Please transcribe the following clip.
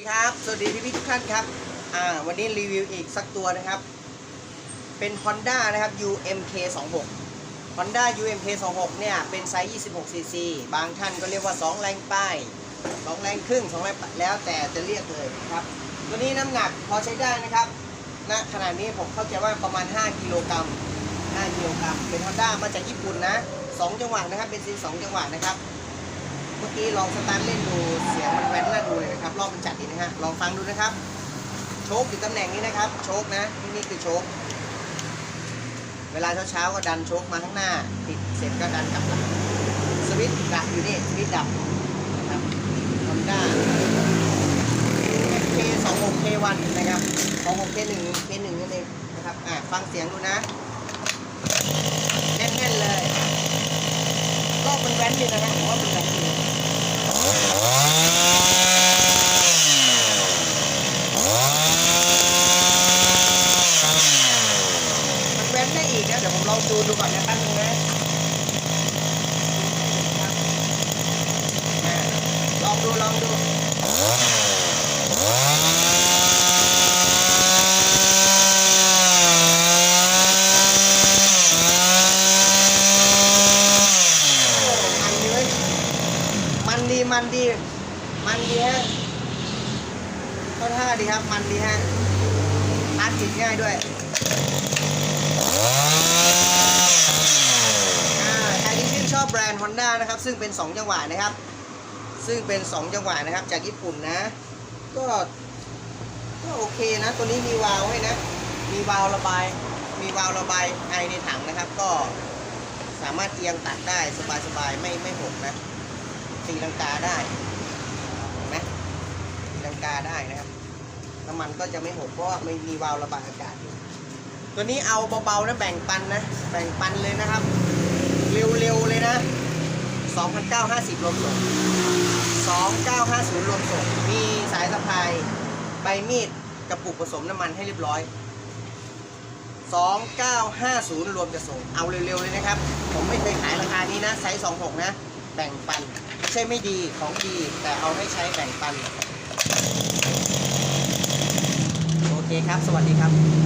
สวัสดีครับ สวัสดีพี่พี่ทุกท่านครับ อ่า วันนี้รีวิวอีกสักตัวนะครับ เป็น Honda นะครับ UMK 26 Honda UMK 26เนี่ย เป็นไซส์ 26 cc บางท่านก็เรียกว่า 2 แรงป้าย 2 แรงครึ่ง 2 แรงแล้วแต่จะเรียกเลยนะครับ ตัวนี้น้ำหนักพอใช้ได้นะครับ ณ ขณะนี้ผมเข้าใจว่าประมาณ 5 กิโลกรัม 5 กิโลกรัม เป็น Honda มาจากญี่ปุ่นนะ 2 จังหวะนะครับ เป็นซีน2จังหวะนะครับ เมื่อกี้ลองสตาร์ทเล่นดู เสียงมันแว้นน่น จัดดีนะฮะลองฟังดูนะครับ โชคอยู่ตำแหน่งนี้นะครับ โชคนะนี่นี่คือโชคเวลาเช้าๆก็ดันโชคมาข้างหน้า ติดเสร็จก็ดันกลับหลังสวิตช์ดับอยู่นี่สวิตช์ดับนะครับฮอนด้า K 2 6 K 1นะครับ2 6 K 1 K 1นั่นเองนะครับอะฟังเสียงดูนะแน่นๆเลยรอบมันแว้นดีนะฮะผมว่ามันแว้นดีมันแว้นได้อีก ดูดูก่อนนะแป๊บนึงนะลองดูลองดูมันดีเว้ยมันดีมันดี มันดีฮะก็ท่าดีครับ มันดีฮะอาร์ตติดง่ายด้วย อ่าใครที่ชื่นชอบ แบรนด์ Honda นะครับ ซึ่งเป็น 2 จังหวะนะครับ ซึ่งเป็น 2 จังหวะนะครับ จากญี่ปุ่นนะ ก็ก็โอเคนะ ตัวนี้มีวาล์วให้นะ มีวาล์วระบาย มีวาล์วระบายไอในถังนะครับ ก็สามารถเอียงตัดได้สบายๆ ไม่ไม่หกนะตีลังกาได้เห็นไหมตีลังกาได้นะครับน้ำมันก็จะไม่หกเพราะว่าไม่มีวาล์วระบายอากาศอยู่ตัวนี้เอาเบาๆนะแบ่งปันนะ แบ่งปันเลยนะครับ เร็วๆเลยนะ 2,950รวมส่ง2,950รวมส่ง มีสายสะพาย ใบมีดกระปุกผสมน้ำมันให้เรียบร้อย 2950รวมจะส่ง เอาเร็วๆเลยนะครับ ผมไม่เคยขายราคานี้นะไซส์26 นะ แบ่งปัน ไม่ใช่ไม่ดีของดี แต่เอาให้ใช้แบ่งปัน โอเคครับ สวัสดีครับ